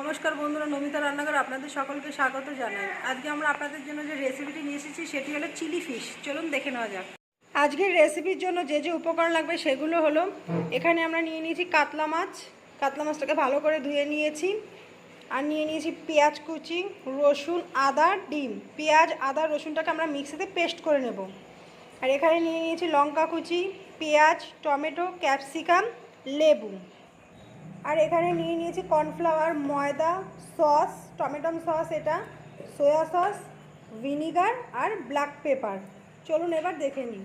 নমস্কার বন্ধুরা, নমিতা রান্নাঘর আপনাদের সকলকে স্বাগত জানাই। আজকে আমরা আপনাদের জন্য যে রেসিপিটি নিয়ে এসেছি, সেটি হলো চিলি ফিশ চলুন দেখে নেওয়া যাক। আজকের রেসিপির জন্য যে যে উপকরণ লাগবে, সেগুলো হলো, এখানে আমরা নিয়ে নিয়েছি কাতলা মাছ। কাতলা মাছটাকে ভালো করে ধুয়ে নিয়েছি। আর নিয়ে নিয়েছি পেঁয়াজ কুচি, রসুন, আদা, ডিম। পেঁয়াজ, আদা, রসুনটাকে আমরা মিক্সিতে পেস্ট করে নেব। আর এখানে নিয়ে নিয়েছি লঙ্কা কুচি, পেঁয়াজ, টমেটো ক্যাপসিকাম লেবু। আর এখানে নিয়ে নিয়েছি কর্নফ্লাওয়ার, ময়দা, সস, টমেটো সস এটা, সয়া সস, ভিনিগার আর ব্ল্যাক পেপার। চলুন এবার দেখে নিই।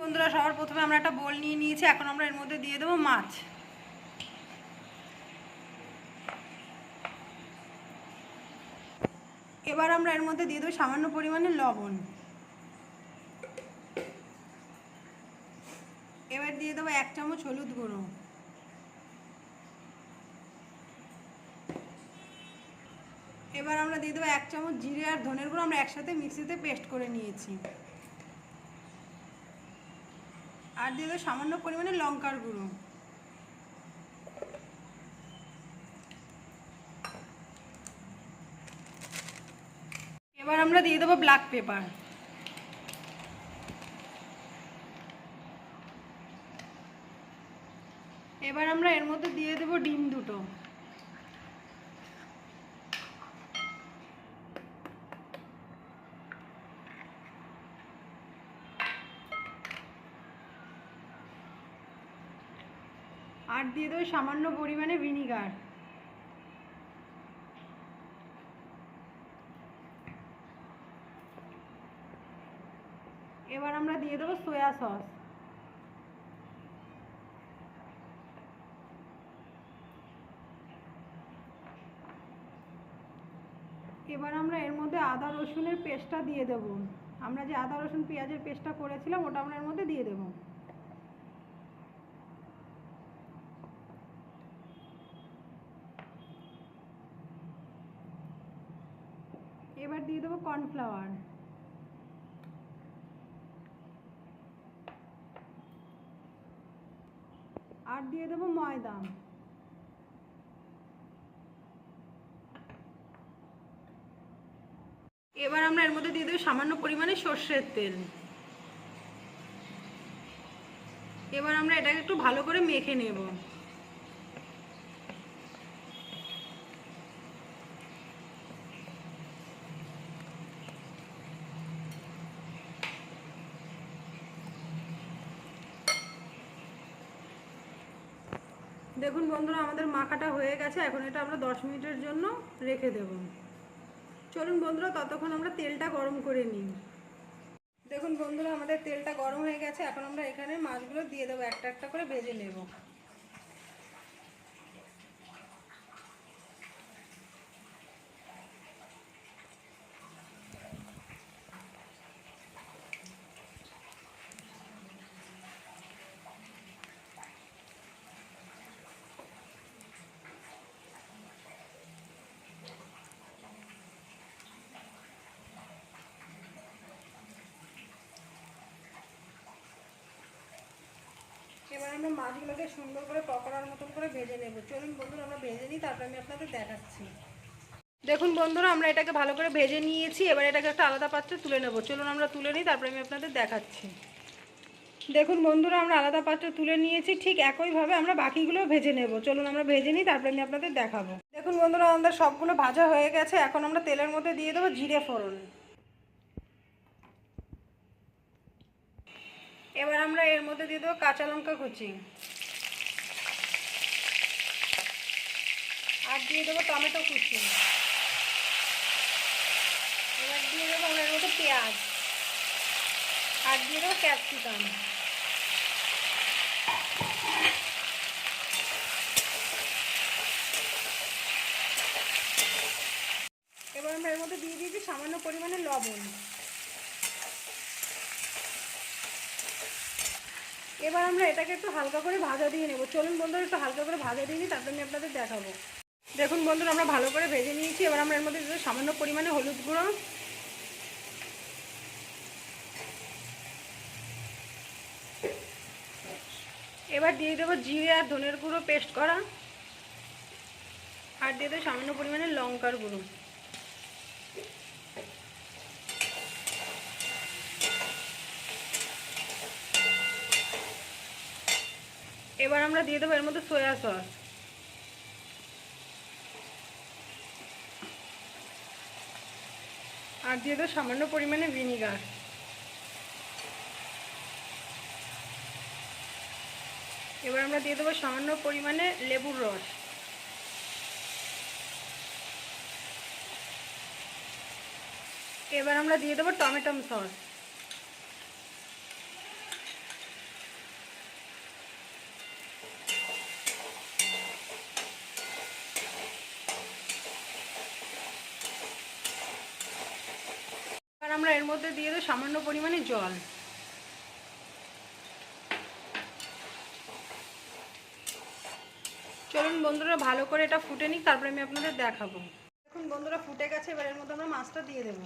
বন্ধুরা, সবার প্রথমে আমরা একটা বোল নিয়ে নিয়েছি, এখন আমরা এর মধ্যে দিয়ে দেবো মাছ। এবার আমরা এর মধ্যে দিয়ে দেবো সামান্য পরিমাণে লবণ। এবার দিয়ে দেবো এক চামচ হলুদ গুঁড়ো। এবার আমরা দিয়ে দেবো এক চামচ জিরে আর ধনের গুঁড়ো, আমরা একসাথে মিক্সিতে পেস্ট করে নিয়েছি। আর দিয়ে দেবো সামান্য পরিমাণে লঙ্কার গুঁড়ো। এবার আমরা দিয়ে দেবো ব্ল্যাক পেপার। এবার আমরা এর মধ্যে দিয়ে দেবো ডিম দুটো। আর দিয়ে দেবো সামান্য পরিমাণে ভিনিগার। এবার আমরা দিয়ে দেবো সয়া সস এবার আমরা এর মধ্যে আদা রসুনের পেস্টটা দিয়ে দেব। আমরা যে আদা রসুন পেঁয়াজের পেস্টটা করেছিলাম, ওটা আমরা এর মধ্যে দিয়ে দেবো। এবার দিয়ে দেবো কর্নফ্লাওয়ার। আর দিয়ে দেবো ময়দা। এবার আমরা এর মধ্যে দিয়ে দেবো সামান্য পরিমাণে সর্ষের তেল। এবার আমরা এটাকে একটু ভালো করে মেখে নেব। দেখুন বন্ধুরা, আমাদের মাখাটা হয়ে গেছে। এখন এটা আমরা দশ মিনিটের জন্য রেখে দেব। চলুন বন্ধুরা, ততক্ষণ আমরা তেলটা গরম করে নিই। দেখুন বন্ধুরা, আমাদের তেলটা গরম হয়ে গেছে। এখন আমরা এখানে মাছগুলো দিয়ে দেবো, একটা একটা করে ভেজে নেব। আমরা মাছগুলোকে সুন্দর করে পকোড়ার মতন করে ভেজে নেব। চলুন বন্ধুরা, আমরা ভেজে নিই, তারপর আমি আপনাদের দেখাচ্ছি। দেখুন বন্ধুরা, আমরা এটাকে ভালো করে ভেজে নিয়েছি, এবার এটাকে একটা আলাদা পাত্রে তুলে নেব। চলুন আমরা তুলে নিই, তারপরে আমি আপনাদের দেখাচ্ছি। দেখুন বন্ধুরা, আমরা আলাদা পাত্রে তুলে নিয়েছি, ঠিক একইভাবে আমরা বাকিগুলো ভেজে নেব। চলুন আমরা ভেজে নিই, তারপরে আমি আপনাদের দেখাবো। দেখুন বন্ধুরা, আমাদের সবগুলো ভাজা হয়ে গেছে, এখন আমরা তেলের মধ্যে দিয়ে দেবো জিরে ফোড়ন। এবার আমরা এর মধ্যে দিয়ে দেবো কাঁচা লঙ্কা কুচি। আর দিয়ে দেবো টমেটো কুচি। এবার দিয়ে দেবো আমরা এর মধ্যে পেঁয়াজ। আর দিয়ে দেবো ক্যাপসিকাম। এবার আমরা এর মধ্যে দিয়ে দিয়েছি সামান্য পরিমাণে লবণ। এবার আমরা এটাকে একটু হালকা করে ভাজা দিয়ে নেব। চলুন বন্ধুরা, একটু হালকা করে ভাজা দিয়ে নিই, তারপরে আমি আপনাদের দেখাবো। দেখুন বন্ধুরা, আমরা ভালো করে ভেজে নিয়েছি। এবার আমরা এর মধ্যে সামান্য পরিমাণে হলুদ গুঁড়ো। এবার দিয়ে দেবো জিরে আর ধনের গুঁড়ো পেস্ট করা। আর দিয়ে দেবো সামান্য পরিমাণে লঙ্কার গুঁড়ো। এবার আমরা দিয়ে দেবো এর মধ্যে সয়া সস আর দিয়ে দেবো সামান্য পরিমাণে ভিনিগার এবার আমরা দিয়ে দেবো সামান্য পরিমাণে লেবুর রস। এবার আমরা দিয়ে দেবো টমেটো সস আমরা এর মধ্যে দিয়ে দেবো সামান্য পরিমাণে জল। চলুন বন্ধুরা ভালো করে এটা ফুটে নিক, তারপরে আমি আপনাদের দেখাবো। এখন বন্ধুরা ফুটে গেছে, এবার এর মধ্যে আমরা মাছটা দিয়ে দেবো।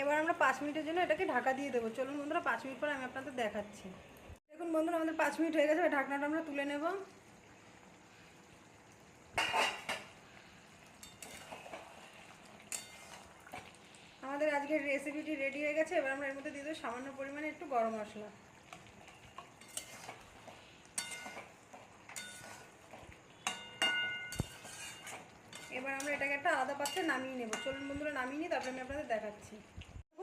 এবার আমরা পাঁচ মিনিটের জন্য এটাকে ঢাকা দিয়ে দেবো। চলুন বন্ধুরা, পাঁচ মিনিট পরে আমি আপনাদের দেখাচ্ছি। দেখুন বন্ধুরা, আমাদের পাঁচ মিনিট হয়ে গেছে। ঢাকনাটা আমরা তুলে নেব। আমাদের আজকের রেসিপিটি রেডি হয়ে গেছে। এবার আমরা এর মধ্যে দিয়ে দেবো সামান্য পরিমাণে একটু গরম মশলা। এবার আমরা এটাকে একটা আলাদা পাত্রে নামিয়ে নেব। চলুন বন্ধুরা, নামিয়ে নিই তারপরে আমি আপনাদের দেখাচ্ছি।